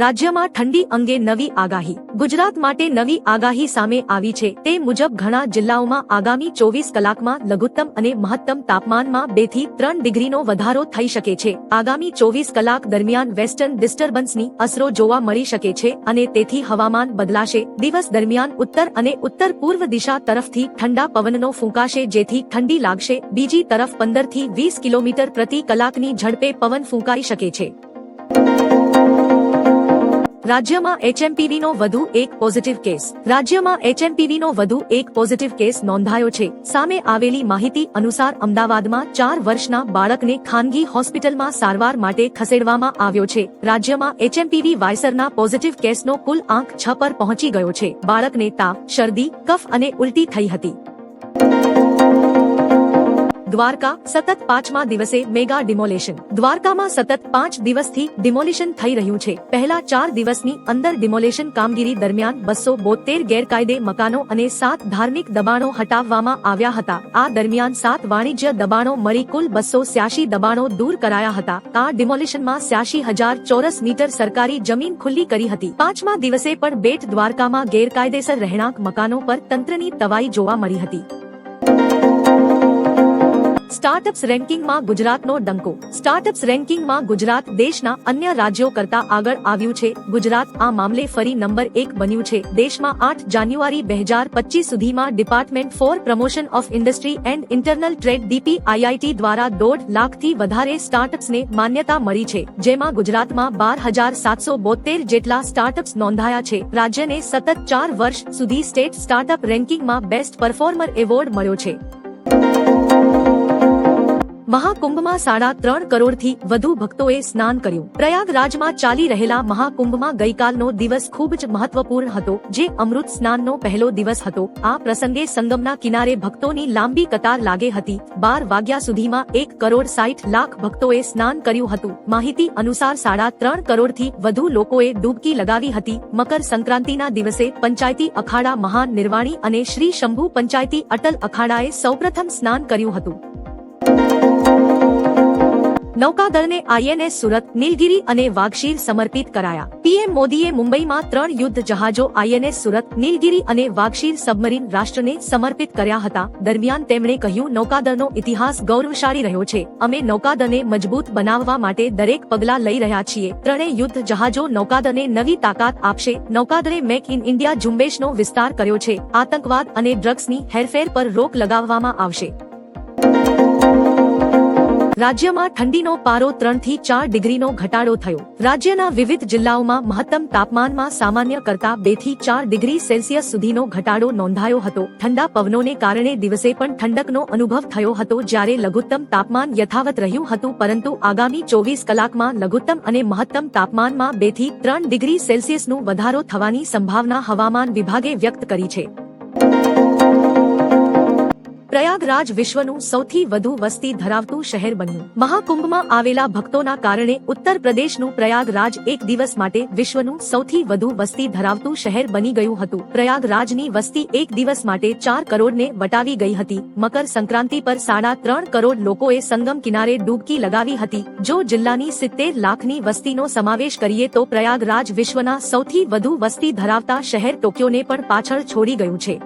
રાજ્યમાં ઠંડી અંગે નવી આગાહી. ગુજરાત માટે નવી આગાહી સામે આવી છે. તે મુજબ ઘણા જિલ્લાઓમાં આગામી ચોવીસ કલાકમાં લઘુત્તમ અને મહત્તમ તાપમાનમાં બેથી ત્રણ ડિગ્રીનો વધારો થઈ શકે છે. આગામી ચોવીસ કલાક દરમિયાન વેસ્ટર્ન ડિસ્ટર્બન્સની અસરો જોવા મળી શકે છે અને તેથી હવામાન બદલાશે. દિવસ દરમિયાન ઉત્તર અને ઉત્તર પૂર્વ દિશા તરફથી ઠંડા પવનનો ફૂંકાશે જેથી ઠંડી લાગશે. બીજી તરફ પંદરથી વીસ કિલોમીટર પ્રતિ કલાકની ઝડપે પવન ફૂંકાઈ શકે છે. રાજ્યમાં એચએમપીવીનો વધુ એક પોઝિટિવ કેસ રાજ્યમાં એચએમપીવીનો વધુ એક પોઝિટિવ કેસ નોંધાયો છે. સામે આવેલી માહિતી અનુસાર અમદાવાદમાં ચાર વર્ષના બાળકને ખાનગી હોસ્પિટલમાં સારવાર માટે ખસેડવામાં આવ્યો છે. રાજ્યમાં એચએમપીવી વાયસરના પોઝિટિવ કેસનો કુલ આંક છ પર પહોંચી ગયો છે. બાળકને તાવ, શરદી, કફ અને ઉલટી થઈ હતી. દ્વારકા સતત પાંચમા દિવસે મેગા ડિમોલેશન. દ્વારકામાં સતત પાંચ દિવસથી ડિમોલિશન થઈ રહ્યું છે. પહેલા ચાર દિવસની અંદર ડિમોલેશન કામગીરી દરમિયાન બસો બોતેર ગેરકાયદે મકાનો અને સાત ધાર્મિક દબાણો હટાવવામાં આવ્યા હતા. આ દરમિયાન સાત વાણિજ્ય દબાણો મળી કુલ બસો સ્યાશી દબાણો દૂર કરાયા હતા. આ ડિમોલિશનમાં સ્યાશી હજાર ચોરસ મીટર સરકારી જમીન ખુલ્લી કરી હતી. પાંચમા દિવસે પણ બેટ દ્વારકામાં ગેરકાયદેસર રહેણાંક મકાનો પર તંત્રની તવાઈ જોવા મળી હતી. સ્ટાર્ટઅપ્સ રેન્કિંગમાં ગુજરાતનો ડંકો. સ્ટાર્ટઅપ્સ રેન્કિંગમાં ગુજરાત દેશના અન્ય રાજ્યો કરતા આગળ આવ્યું છે. ગુજરાત આ મામલે ફરી નંબર એક બન્યું છે. દેશમાં આઠ જાન્યુઆરી બે હજાર પચીસ સુધીમાં department for promotion of industry and internal trade DPIIT દ્વારા દોઢ લાખથી વધારે સ્ટાર્ટઅપ્સને માન્યતા મળી છે. જેમાં ગુજરાતમાં બાર હજાર સાતસો બોતેર જેટલા સ્ટાર્ટઅપ્સ નોંધાયા છે. રાજ્યને સતત ચાર વર્ષ સુધી સ્ટેટ સ્ટાર્ટઅપ રેન્કિંગમાં બેસ્ટ પરફોર્મર એવોર્ડ મળ્યો છે. મહાકુંભમાં સાડા ત્રણ કરોડથી વધુ ભક્તોએ સ્નાન કર્યું. પ્રયાગરાજમાં ચાલી રહેલા મહાકુંભમાં ગઈકાલનો દિવસ ખૂબ જ મહત્વપૂર્ણ હતો, જે અમૃત સ્નાનનો પહેલો દિવસ હતો. આ પ્રસંગે સંગમના કિનારે ભક્તોની લાંબી કતાર લાગે હતી. બાર વાગ્યા સુધીમાં એક કરોડ સાઠ લાખ ભક્તોએ સ્નાન કર્યું હતું. માહિતી અનુસાર સાડા ત્રણ કરોડથી વધુ લોકોએ ડૂબકી લગાવી હતી. મકર સંક્રાંતિના દિવસે પંચાયતી અખાડા મહાન નિર્વાણી અને શ્રી શંભુ પંચાયતી અટલ અખાડાએ સૌપ્રથમ સ્નાન કર્યું હતું. નૌકાદળને આઈએનએસ સુરત, નીલગિરી અને વાઘશીર સમર્પિત કરાયા. પીએમ મોદીએ મુંબઈમાં ત્રણ યુદ્ધ જહાજો આઈએનએસ સુરત, નીલગિરી અને વાગશીર સબમરીન રાષ્ટ્રને સમર્પિત કર્યા હતા. દરમિયાન તેમણે કહ્યું, નૌકાદળનો ઇતિહાસ ગૌરવશાળી રહ્યો છે. અમે નૌકાદળને મજબૂત બનાવવા માટે દરેક પગલા લઈ રહ્યા છીએ. ત્રણેય યુદ્ધ જહાજો નૌકાદળને નવી તાકાત આપશે. નૌકાદળે મેક ઇન ઇન્ડિયા ઝુંબેશનો વિસ્તાર કર્યો છે. આતંકવાદ અને ડ્રગ્સની હેરફેર પર રોક લગાવવામાં આવશે. રાજ્યમાં ઠંડીનો પારો ત્રણથી ચાર ડિગ્રીનો ઘટાડો થયો. રાજ્યના વિવિધ જિલ્લાઓમાં મહત્તમ તાપમાનમાં સામાન્ય કરતા બેથી ચાર ડિગ્રી સેલ્સિયસ સુધીનો ઘટાડો નોંધાયો હતો. ઠંડા પવનોને કારણે દિવસે પણ ઠંડકનો અનુભવ થયો હતો જ્યારે લઘુત્તમ તાપમાન યથાવત રહ્યું હતું, પરંતુ આગામી ચોવીસ કલાકમાં લઘુત્તમ અને મહત્તમ તાપમાનમાં બેથી ત્રણ ડિગ્રી સેલ્સિયસનું વધારો થવાની સંભાવના હવામાન વિભાગે વ્યક્ત કરી છે. પ્રયાગરાજ વિશ્વનું સૌથી વધુ વસ્તી ધરાવતું શહેર બન્યું. મહાકુંભમાં આવેલા ભક્તોના કારણે ઉત્તર પ્રદેશનું પ્રયાગરાજ એક દિવસ માટે વિશ્વનું સૌથી વધુ વસ્તી ધરાવતું શહેર બની ગયું હતું. પ્રયાગરાજની વસ્તી એક દિવસ માટે ચાર કરોડને વટાવી ગઈ હતી. મકર સંક્રાંતિ પર સાડા ત્રણ કરોડ લોકોએ સંગમ કિનારે ડૂબકી લગાવી હતી. જો જિલ્લાની સિત્તેર લાખની વસ્તીનો સમાવેશ કરીએ તો પ્રયાગરાજ વિશ્વના સૌથી વધુ વસ્તી ધરાવતા શહેર ટોક્યોને પણ પાછળ છોડી ગયું છે.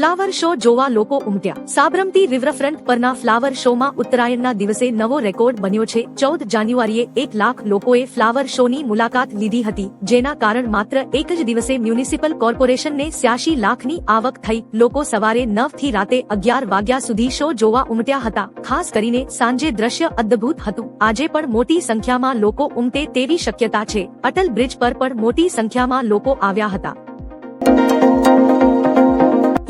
ફ્લાવર શો જોવા લોકો ઉમટ્યા. સાબરમતી રિવરફ્રન્ટ પરના ફ્લાવર શોમાં ઉત્તરાયણના દિવસે નવો રેકોર્ડ બન્યો છે. ચૌદ જાન્યુઆરીએ એક લાખ લોકોએ ફ્લાવર શોની મુલાકાત લીધી હતી, જેના કારણ માત્ર એક જ દિવસે મ્યુનિસિપલ કોર્પોરેશનને સ્યાશી લાખની આવક થઈ. લોકો સવારે નવથી રાતે અગિયાર વાગ્યા સુધી શો જોવા ઉમટ્યા હતા, ખાસ કરીને સાંજે દ્રશ્ય અદ્ભુત હતું. આજે પણ મોટી સંખ્યામાં લોકો ઉમટે તેવી શક્યતા છે. અટલ બ્રિજ પર પણ મોટી સંખ્યામાં લોકો આવ્યા હતા.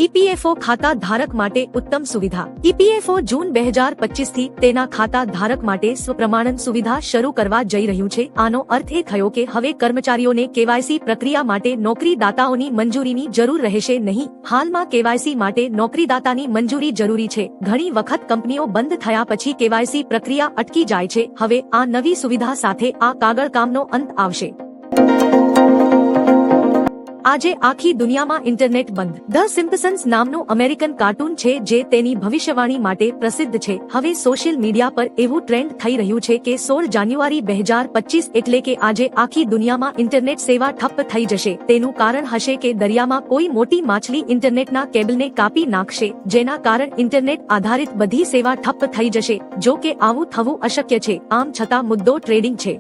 ઈપીએફઓ ખાતા ધારક માટે ઉત્તમ સુવિધા. ઈપીએફઓ જૂન બે હજાર પચીસથી તેના ખાતા ધારક માટે સ્વપ્રમાણન સુવિધા શરૂ કરવા જઈ રહ્યું છે. આનો અર્થ એ થયો કે હવે કર્મચારીઓને કેવાયસી પ્રક્રિયા માટે નોકરીદાતાઓની મંજૂરીની જરૂર રહેશે નહીં. હાલમાં કેવાયસી માટે નોકરીદાતાની મંજૂરી જરૂરી છે. ઘણી વખત કંપનીઓ બંધ થયા પછી કેવાયસી પ્રક્રિયા અટકી જાય છે. હવે આ નવી સુવિધા સાથે આ કાગળ કામનો અંત આવશે. આજે આખી દુનિયામાં ઇન્ટરનેટ બંધ. ધ સિમ્પસન્સ નામનું અમેરિકન કાર્ટૂન છે જે તેની ભવિષ્યવાણી માટે પ્રસિદ્ધ છે. હવે સોશિયલ મીડિયા પર એવું ટ્રેન્ડ થઈ રહ્યું છે કે સોળ જાન્યુઆરી બે હજાર પચીસ એટલે કે આજે આખી દુનિયામાં ઇન્ટરનેટ સેવા ઠપ્પ થઈ જશે. તેનું કારણ હશે કે દરિયામાં કોઈ મોટી માછલી ઇન્ટરનેટના કેબલને કાપી નાખશે, જેના કારણ ઇન્ટરનેટ આધારિત બધી સેવા ઠપ્પ થઈ જશે, જો કે આવું થવું અશક્ય છે. આમ છતાં મુદ્દો ટ્રેડિંગ છે.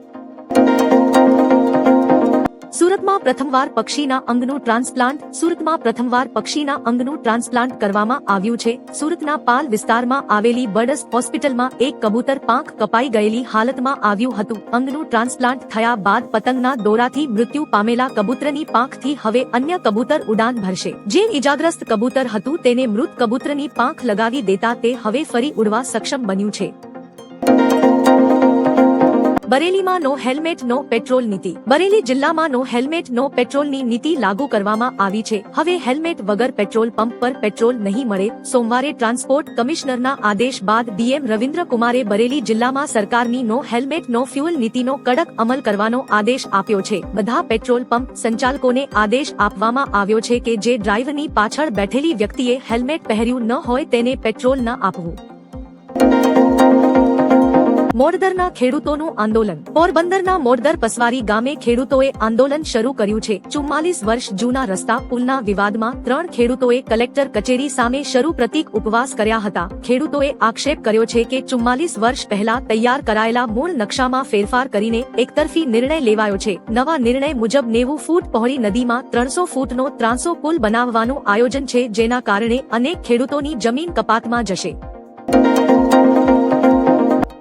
સુરતમાં પ્રથમવાર પક્ષીના અંગનું ટ્રાન્સપ્લાન્ટ, સુરતમાં પ્રથમવાર પક્ષીના અંગનું ટ્રાન્સપ્લાન્ટ કરવામાં આવ્યું છે. સુરતના પાલ વિસ્તારમાં આવેલી બર્ડસ હોસ્પિટલમાં એક કબૂતર પાંખ કપાઈ ગયેલી હાલતમાં આવ્યું હતું. અંગનું ટ્રાન્સપ્લાન્ટ થયા બાદ પતંગના દોરાથી મૃત્યુ પામેલા કબૂતરની પાંખથી હવે અન્ય કબૂતર ઉડાન ભરશે. જે ઇજાગ્રસ્ત કબૂતર હતું તેને મૃત કબૂતરની પાંખ લગાવી દેતા તે હવે ફરી ઉડવા સક્ષમ બન્યું છે. બરેલીમાં નો હેલ્મેટ, નો પેટ્રોલ નીતિ. બરેલી જિલ્લામાં નો હેલ્મેટ, નો પેટ્રોલની નીતિ લાગુ કરવામાં આવી છે. હવે હેલ્મેટ વગર પેટ્રોલ પંપ પર પેટ્રોલ નહીં મળે. સોમવારે ટ્રાન્સપોર્ટ કમિશનરના આદેશ બાદ ડીએમ રવિન્દ્ર કુમારે બરેલી જિલ્લામાં સરકારની નો હેલ્મેટ, નો ફ્યુઅલ નીતિનો કડક અમલ કરવાનો આદેશ આપ્યો છે. બધા પેટ્રોલ પંપ સંચાલકોને આદેશ આપવામાં આવ્યો છે કે જે ડ્રાઈવરની પાછળ બેઠેલી વ્યક્તિએ હેલ્મેટ પહેર્યું ન હોય તેને પેટ્રોલ ન આપવું. મોડદરના ખેડૂતોનું આંદોલન. પોરબંદરના મોરદર પસવારી ગામે ખેડૂતોએ આંદોલન શરૂ કર્યું છે. ચુમ્માલીસ વર્ષ જૂના રસ્તા પુલના વિવાદમાં ત્રણ ખેડૂતોએ કલેક્ટર કચેરી સામે શરૂ પ્રતિક ઉપવાસ કર્યા હતા. ખેડૂતોએ આક્ષેપ કર્યો છે કે ચુમ્માલીસ વર્ષ પહેલા તૈયાર કરાયેલા મૂળ નકશામાં ફેરફાર કરીને એકતરફી નિર્ણય લેવાયો છે. નવા નિર્ણય મુજબ નેવું ફૂટ પહોળી નદીમાં ત્રણસો ફૂટનો ત્રાંસો પુલ બનાવવાનું આયોજન છે જેના કારણે અનેક ખેડૂતોની જમીન કપાતમાં જશે.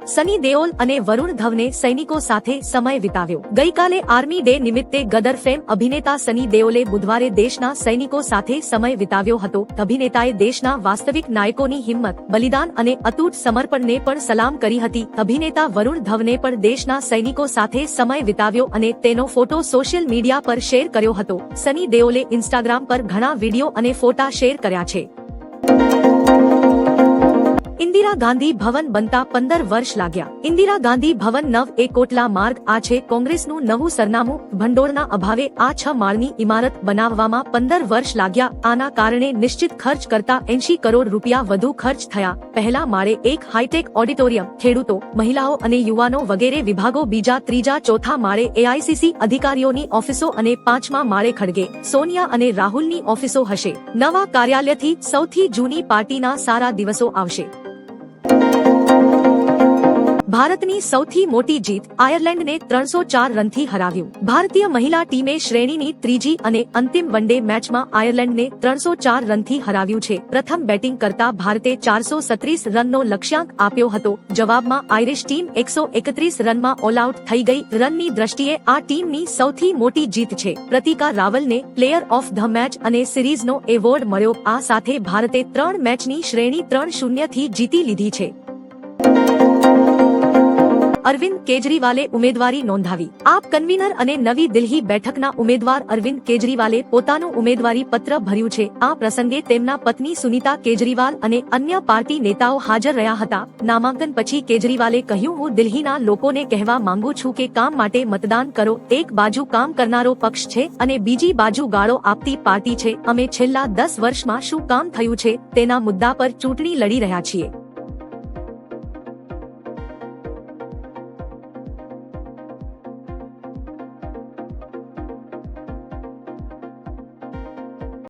સની દેઓલ અને વરુણ ધવને સૈનિકો સાથે સમય વિતાવ્યો. ગઈકાલે આર્મી ડે નિમિત્તે ગદર ફેમ અભિનેતા સની દેઓલે બુધવારે દેશના સૈનિકો સાથે સમય વિતાવ્યો હતો. અભિનેતાએ દેશના વાસ્તવિક નાયકોની હિંમત, બલિદાન અને અતૂટ સમર્પણને પણ સલામ કરી હતી. અભિનેતા વરુણ ધવને પણ દેશના સૈનિકો સાથે સમય વિતાવ્યો અને તેનો ફોટો સોશિયલ મીડિયા પર શેર કર્યો હતો. સની દેઓલે ઇન્સ્ટાગ્રામ પર ઘણા વીડિયો અને ફોટા શેર કર્યા છે. ઇન્દિરા ગાંધી ભવન બનતા પંદર વર્ષ લાગ્યા. ઇન્દિરા ગાંધી ભવન નવ એ કોટલા માર્ગ, આ છે કોંગ્રેસનું નવું સરનામું, ભંડોળના અભાવે આ છ માળની ઇમારત બનાવવામાં પંદર વર્ષ લાગ્યા. આના કારણે નિશ્ચિત ખર્ચ કરતા એંશી કરોડ રૂપિયા વધુ ખર્ચ થયા. પહેલા માળે એક હાઈટેક ઓડિટોરિયમ, ખેડૂતો, મહિલાઓ અને યુવાનો વગેરે વિભાગો, બીજા ત્રીજા ચોથા માળે એઆઈસીસી અધિકારીઓની ઓફિસો અને પાંચમા માળે ખડગે. સોનિયા અને રાહુલની ઓફિસો હશે. નવા કાર્યાલયથી સૌથી જૂની પાર્ટીના સારા દિવસો આવશે. Thank you. ભારતની સૌથી મોટી જીત આયર્લેન્ડને ત્રણસો ચાર રનથી હરાવ્યું. ભારતીય મહિલા ટીમે શ્રેણીની ત્રીજી અને અંતિમ વનડે મેચમાં આયર્લેન્ડને ત્રણસો ચાર રનથી હરાવ્યું છે. પ્રથમ બેટિંગ કરતા ભારતે ચારસો સત્રીસ રનનો લક્ષ્યાંક આપ્યો હતો. જવાબમાં આયરિશ ટીમ એકસો એકત્રીસ રનમાં ઓલ આઉટ થઈ ગઈ. રનની દ્રષ્ટિએ આ ટીમની સૌથી મોટી જીત છે. પ્રતિકા રાવલને પ્લેયર ઓફ ધ મેચ અને સિરીઝનો એવોર્ડ મળ્યો. આ સાથે ભારતે ત્રણ મેચની શ્રેણી ત્રણ શૂન્યથી જીતી લીધી છે. અરવિંદ કેજરીવાલે ઉમેદવારી નોંધાવી. આપ કન્વીનર અને નવી દિલ્હી બેઠકના ઉમેદવાર અરવિંદ કેજરીવાલે પોતાનું ઉમેદવારી પત્ર ભર્યું છે. આ પ્રસંગે તેમના પત્ની સુનીતા કેજરીવાલ અને અન્ય પાર્ટી નેતાઓ હાજર રહ્યા હતા. નામાંકન પછી કેજરીવાલે કહ્યું, હું દિલ્હીના લોકોને કહેવા માંગુ છું કે કામ માટે મતદાન કરો. એક બાજુ કામ કરનારો પક્ષ છે અને બીજી બાજુ ગાળો આપતી પાર્ટી છે. અમે છેલ્લા દસ વર્ષમાં શું કામ થયું છે તેના મુદ્દા પર ચૂંટણી લડી રહ્યા છીએ.